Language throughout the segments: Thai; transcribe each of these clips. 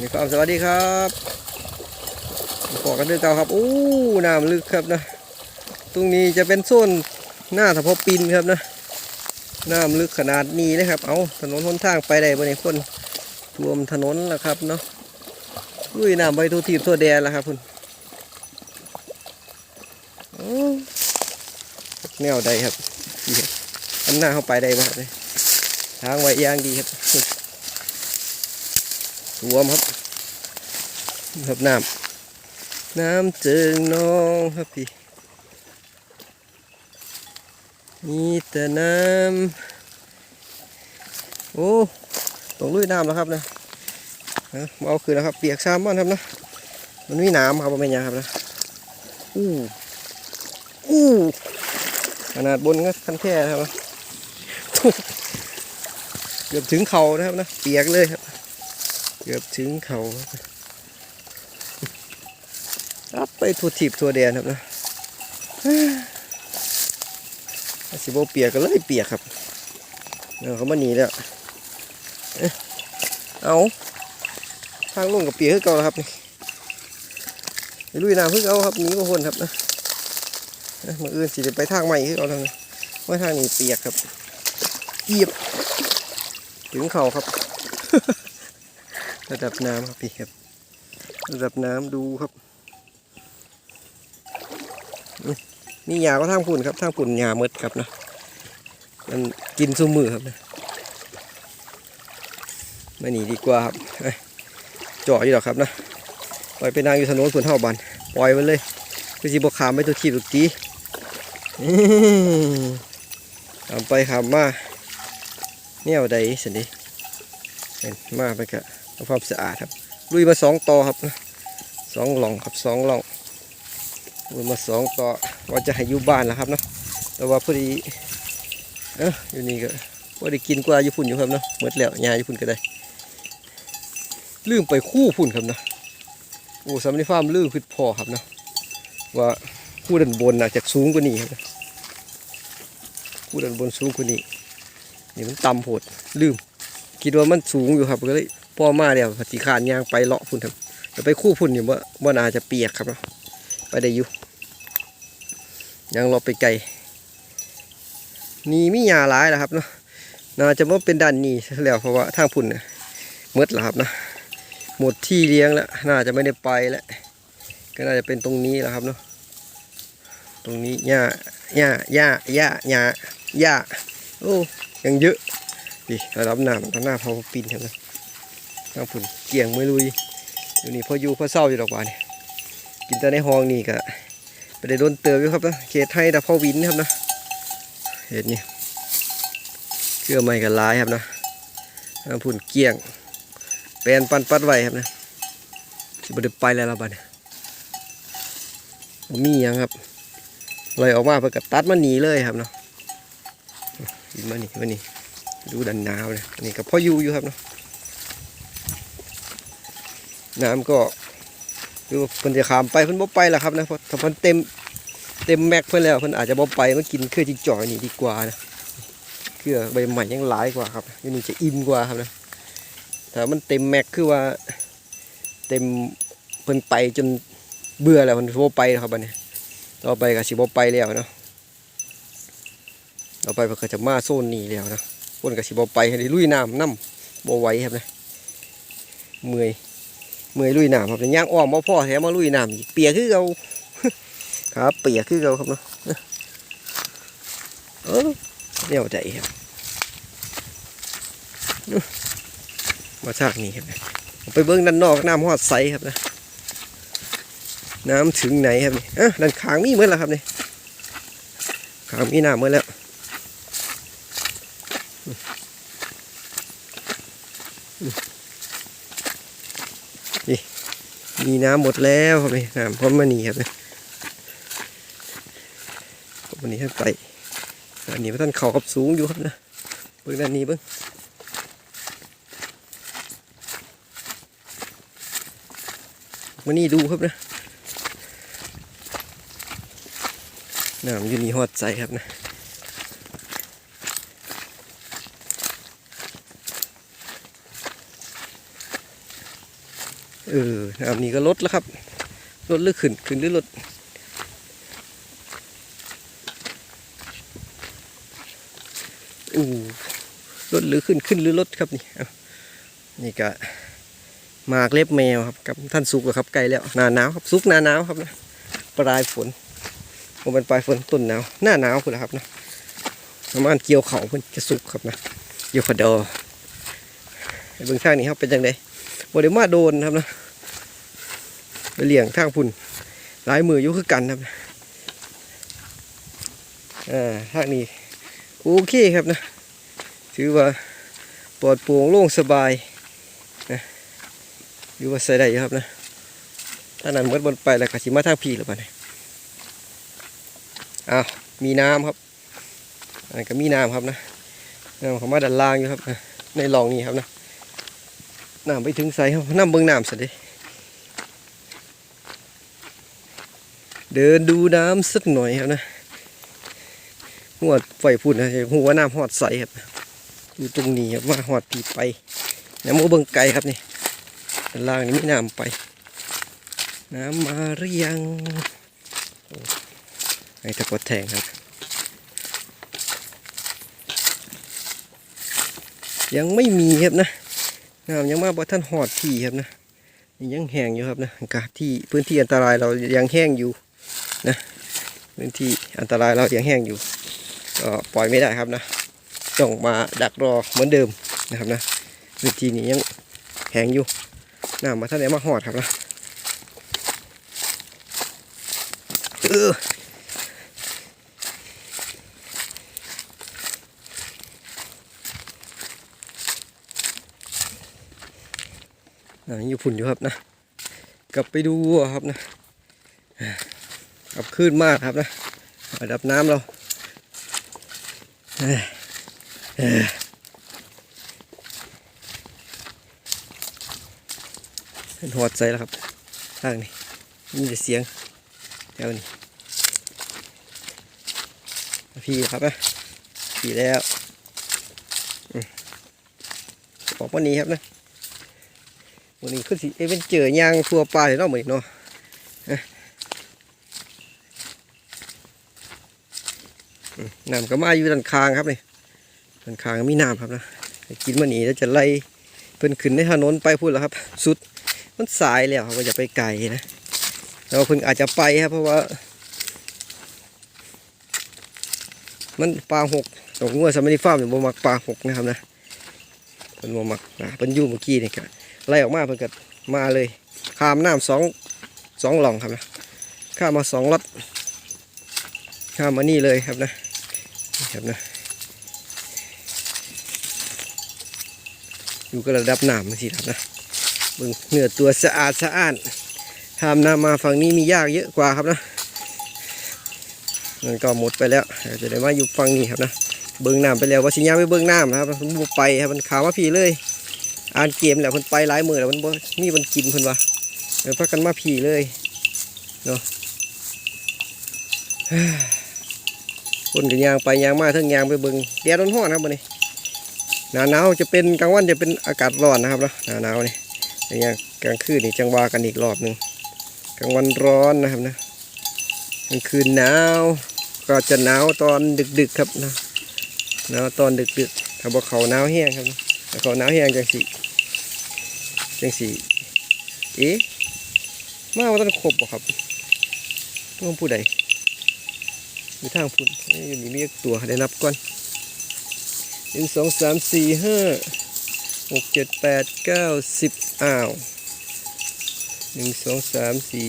มีความสวัสดีครับขอกันด้วยเก่าครับอู้น้ำลึกครับนะตรงนี้จะเป็นโซนหน้าสะพอปินครับนะน้ำลึกขนาดนี้เลยครับ เอาถนนหนทางไปได้บนนี้คนท่วมถนนแล้วครับเนาะลุยน้ำไปทุทีบทั่วแดนแล้วครับคุณแนวใดครับอันหน้าเข้าไปได้ไหมครับเนี่ยทางไว้ยางดีครับ รวมครับครับน้ำน้ำเจิงน้องครับพี่มีแต่น้ำโอ้ตรงลุยน้ำแล้วครับนะเอาคืนแล้วครับเปียกซ้ำบ้านครับนะมันมีน้ำครับมันเป็นยังครับนะอู้อู้ขนาดบนก็คันแค่ครับนะเกือบถึงเข่านะครับนะเปียกเลยครับ เกือบถึงเขาครับไปทัวทิพย์ทั่วแดนครับนะสิบโบเปียกก็เลยเปียกครับเดี๋ยเขามาหนีแล้วเอ๊ะเอาทางลงกับเปียกคือเก่าแล้วครับนี่ลุยน้ำคือเก่าครับหนีมาคนครับนะเอ้ยมื่ออื่นสิจะไปทางใหม่คือเก่าทางนี้ว่าทางนี้เปียกครับเหยียบถึงเขาครับ ระดับน้ำครับพี่ครับ ระดับน้ำดูครับ นี่ยาก็ทางฝุ่นครับทางฝุ่นยาเมดครับนะมันกินซุมือครับนะไม่หนีดีกว่าครับเจาะอยู่หรอกครับนะปล่อยไปนางอยู่ถนนฝุ่นเท่าบันปล่อยมันเลยคือสิบขามไม่ตัวขีดตัวตีอื้อตามไปขามมาเนี่ยเอาใดสินดิเห็นมาไปกะ ทำความสะอาดครับ ลุยมาสองต่อครับนะสองหล่องครับสองหล่องลุยมาสองต่อว่าจะให้อยู่บ้านแล้วครับเนาะแต่ว่าพอดีเอออยู่นี่ก็พอได้กินกว่าอยู่พุ่นอยู่ครับเนาะหมดแล้วยาอยู่พุ่นก็ได้ ลืมไปคู่พุ่นครับเนาะโอ้สำนีฟาร์มลืมพิดพอครับเนาะว่าคู่ด้านบนน่ะจะสูงกว่านี้ครับคู่ด้านบนสูงกว่านี้นี่มันต่ำโหดลืมคิดว่ามันสูงอยู่ครับก็เลย พ่อมาเดี๋ยวสีขานยางไปเลาะพุ่นครับจะไปคู่พุ่นอยู่ว่าว่านาจะเปียกครับเนาะไปได้อยู่ยังเรอไปไกลนี่มีหญ้าหลายแล้วครับเนาะน่าจะว่าเป็นด้านนี้แล้วเพราะว่าทางพุ่นเนี่ยมืดแล้วครับนะหมดที่เลี้ยงแล้วน่าจะไม่ได้ไปแล้วก็น่าจะเป็นตรงนี้แล้วครับเนาะตรงนี้หญ้าหญ้าหญ้าหญ้าหญ้าหญ้าโอ้ยังเยอะนี่ระดับน้ำทางหน้าพอปีนครับนะ ทางผุนเกี่ยงไม่ลุยอยู่นี่พออยู่พอเศร้าอยู่ดอกบานนี่กินแต่ในห้องนี่ก็ไปได้โดนเติมอยู่ครับนะเขตให้แต่พ่อวินครับนะเห็นนี่เครื่องไม้กันลายครับนะทางผุนเกี่ยงแปลนปันปัดไว้ครับนะสิบดไปแล้วละบานี้บ่มีหยังครับเลยออกมาเพื่อกตัดมันหนีเลยครับเนาะกินมานี่มานี่ดูดันน้ำเลยนนี้ก็พ่ออยู่อยู่ครับเนาะ น้ำก็คือเพิ่นจะขามไปเพิ่นบ่ไปแล้วครับนะเพราะถ้าเพิ่นเต็มเต็มแม็กเพิ่นแล้วเพิ่นอาจจะบ่ไปมันกินเครือจิงจ่อยนี่ดีกว่านะเครือใบใหม่ยังหลายกว่าครับอันนี้จะอิ่มกว่าครับนะถ้ามันเต็มแม็กคือว่า เต็มเพิ่นไปจนเบื่อแล้วเพิ่นบ่ไปแล้วครับบัดนี้ต่อไปก็สิบ่ไปแล้วเนาะต่อไปเพิ่นก็จะมาโซนนี้แล้วนะคนกับสิบไปให้ได้ลุยน้ำน้ำบ่ไหวครับนะเมื่อย เมื่อยลุยน้ำครับย่างอ้อมบ่พ่อแถมมาลุยน้ำอีกเปียกคือเราครับเปียกคือเราครับเนาะเออเนี่ยใจครับมาฉากนี้ครับไปเบิ้งด้านนอกน้ำหอดใสครับนะน้ำถึงไหนครับนี่อะด้านขางมีเมื่อแล้วครับนี่ขางมีน้ำเมื่อแล้ว มีน้ำหมดแล้วครับนี่น้ำพร้อมมานีครับเลยวันนี้ท่านไปอันนี้พระท่านเขากับสูงอยู่ครับนะเบิ่งด้านนี้เบิ่งวันนี้ดูครับนะน้ำอยู่นี่หอดใจครับนะ เออน้ำนี่ก็ลดแล้วครับลดหรือขึ้นขึ้นหรือลดอู้ลดหรือขึ้นขึ้นหรือลดครับนี่นี่ก็มากเล็บแมวครับกับท่านสุกแล้วครับใกลแล้วหน้าหนาวครับสุกหน้าหนาวครับนะปลายฝนผมเป็นปลายฝนต้นหนาวหน้าหนาวคุณละครับนะประมาณเกี่ยวเขาเพิ่นจะสุกครับนะเกี่ยวขดอเบื้องข้างนี้ครับเป็นยังไง บริมาโดนครับนะไปเลี้ยงทางพุ่นหลายมืออยู่คือกันครับอ่าทางนี้โอเคครับนะ ถือว่าปลอดโปร่งโล่งสบายนะอยู่ว่าใส่ได้ครับนะถ้านั้นเมื่อบนไปแล้วก็สิมาทางพีหรือเปล่าเนี่ยอ้าวมีน้ำครับอันก็มีน้ำครับนะน้ำของมาด้านล่างอยู่ครับ ในหลองนี้ครับนะ น้ำไปถึงใสครับน้ำเบิ้งน้ำสิเด้เดินดูน้ำสักหน่อยครับนะหัวไฟพุ่นนะหัวน้ำหอดใสครับอยู่ตรงนี้ครับว่าหอดปีไปน้ำมือเบิ่งไกลครับนี่ด้านล่างนี่มีน้ำไป น้ำมาหรือยังไอ้ตะกดแทงครับ ยังไม่มีครับนะ น้ำยังมาบ่ท่านหอดที่ครับนะยังแห้งอยู่ครับนะอากาศที่พื้นที่อันตรายเรายังแห้งอยู่นะพื้นที่อันตรายเรายังแห้งอยู่ก็ปล่อยไม่ได้ครับนะต้องมาดักรอเหมือนเดิมนะครับนะพื้นที่นี้ยังแห้งอยู่น้ำมาท่านไหนมาหอดครับนะเออ อ่าอยู่ฝุ่นอยู่ครับนะ กลับไปดูวัวครับนะกลับขึ้นมากครับนะระดับน้ำเราเป็นหอดใจแล้วครับทางนี้มีแต่เสียงแถวนี้พี่ครับนะพี่แล้วอืมออกวันนี้ครับนะ วันนี้คือสิเอเวนเจอยางทัวปลาเลยเนาะเหมือนเนาะน้ำก็มาอยู่ด้านคางครับนี่ด้านคางมีน้ำครับนะกินมันนีแล้วจะไล่เพิ่นขึ้นในถนนไปพูดแล้วครับ สุดมันสายแล้วครับว่าจะไปไกลนะแต่ว่าเพิ่นอาจจะไปครับเพราะว่า มันปลาหกตกงัวสมัยนี้ฟ้าร์มอยู่บ่มักปลาหกนะครับนะเพิ่นบ่มักนะเพิ่นยู่เมื่อกี้นี่ก็ ไล่ออกมาเพิ่นก็มาเลยข้ามน้ำสองสองหล่องครับนะข้ามมาสองรถข้ามมานี่เลยครับนะครับนะอยู่กับระดับน้ำสิครับนะเบิ่งเนื้อตัวสะอาดสะอาดข้ามน้ำมาฝั่งนี้มียากเยอะกว่าครับนะมันก็หมดไปแล้วจะได้มาอยู่ฝั่งนี้ครับนะเบิ้งน้ำไปแล้วว่าสิญาไปเบิ้งน้ำครับมันไปครับมันขาวมาพี่เลย อ่านเกมแล้วมันไปหลายมือแล้วมันบ่มีมันกินเพิ่นว่าเออพักกันมาพี่เลยเนาะคนกันยางไปยางมาทั้งยางไปเบิงแดดร้อนๆครับวันนี้หนาหนาวจะเป็นกลางวันจะเป็นอากาศร้อนนะครับเนาะหนาหนาวนี่แต่ยางกลางคืนนี่จังวากันอีกรอบหนึ่งกลางวันร้อนนะครับนะกลางคืนหนาวก็จะหนาวตอนดึกๆครับนะหนาวตอนดึกๆถ้าบอกเขาหนาวแห้งครับนะเขาหนาวแห้งจังสี จังสีเอ๊ะมาว่าต้องครบบ่ครับต้องผู้ใดมีทางพุ่นอยอยู่นี่มีตัวได้นับก่อนหนึ่งสองสามสี่ห้าหกเจ็ดแปดเก้าสิบอ้าวหนึ่งสองสามสี่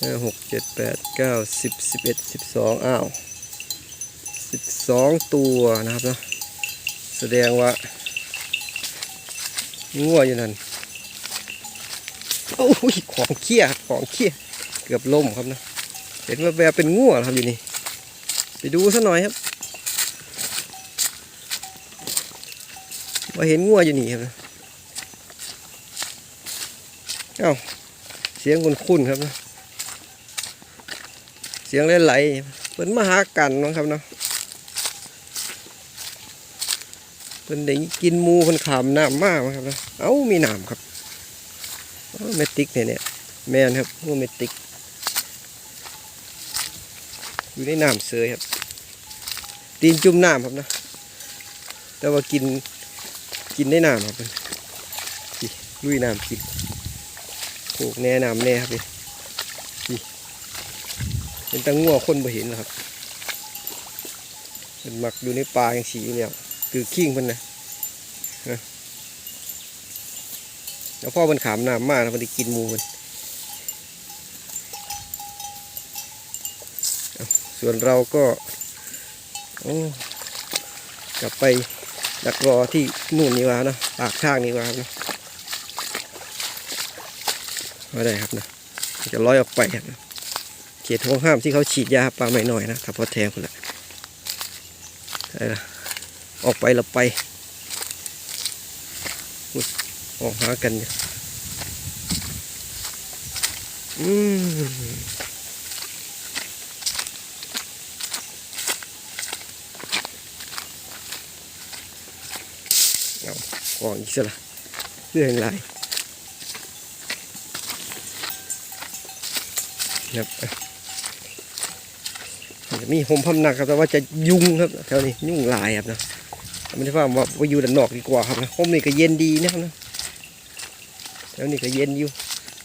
ห้าหกเจ็ดแปดเก้าสิบสิบเอ็ดสิบสองอ้าวสิบสองตัวนะครับเนาะแสดงว่างัวอยู่นั่น โอ้ยของเขี้ยครับของเขี้ยเกือบล่มครับนะเห็นว่าแบบเป็นงัวครับอยู่นี่ไปดูซะหน่อยครับว่าเห็นงัวอยู่นี่ครับนะเอ้าเสียงคุ้นครับนะเสียงไหลๆเป็นมหากันนะครับเนาะเป็นได้กินมูเพิ่นขามน้ำมากครับนะเอ้ามีน้ำครับ เมติกเนี่ยเนี่ยแม่นครับโอ้เมติก อยู่ในน้ำเสยครับ ตีนจุ่มน้ำครับนะ แต่ว่ากินกินได้น้ำครับมันนี่ลุยน้ำกินโขกแน่น้ำแน่ครับนี่เป็นตังงัวคนบ่เห็นนะครับเป็นหมักอยู่ในปลาอย่างสีอยู่แล้วคือขิ้งมันนะ แล้วพ่อมันขามน้ำมากนะมันได้กินมูมันส่วนเราก็กลับไปดักรอที่นู่นนี่ว่านะปากทางนี่ว่านะไม่ได้ครับนะจะร้อยออกไปครับนะเขตห้องห้ามที่เขาฉีดยาปลาไม่หน่อยนะถ้าพอแทงคนละได้ละออกไปเราไปอุ๊ย ออกหากันอยู่อืมก่อนอีกสละเพื่ออะไรครับจะมีหมพำหนักครับแต่ว่าจะยุงครับแถวนี้ยุ่งหลายครับนะไม่ได้ว่าว่าไปอยู่ด้านนอกดีกว่าครับนะหมนี่ก็เย็นดีนะครับนะ แถวนี้ก็เย็นอยู่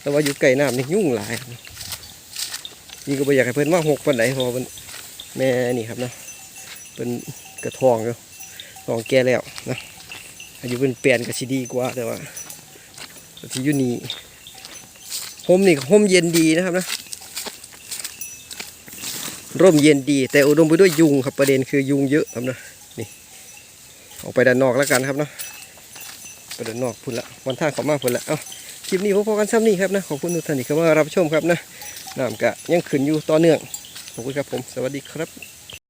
แต่ว่าอยู่ใกล้น้ำนี่ยุ่งหลายนี่ก็ไม่อยากให้เพิ่นว่าหกปันไหนพราะว่ามันแม่นี่ครับนะเป็นกระทองอยู่ทองแก่แล้วนะอายุเป็นเปลี่ยนก็สิดีกว่าแต่ว่าที่อยู่นี่ห่มนี่ห่มเย็นดีนะครับนะร่มเย็นดี แต่อุดมไปด้วยยุงครับประเด็นคือยุงเยอะครับนะนี่ออกไปด้านนอกแล้วกันครับนะไปด้านนอกพุ่นละวันท่าเขามากพุ่นละเอ้า ลิปนี้พบกันซ้ำนี่ครับนะขอบคุณทุกท่านที่เข้ามารับชมครับนะน้ำกะยังขึ้นอยู่ต่อเนื่องขอบคุณครับผม สวัสดีครับ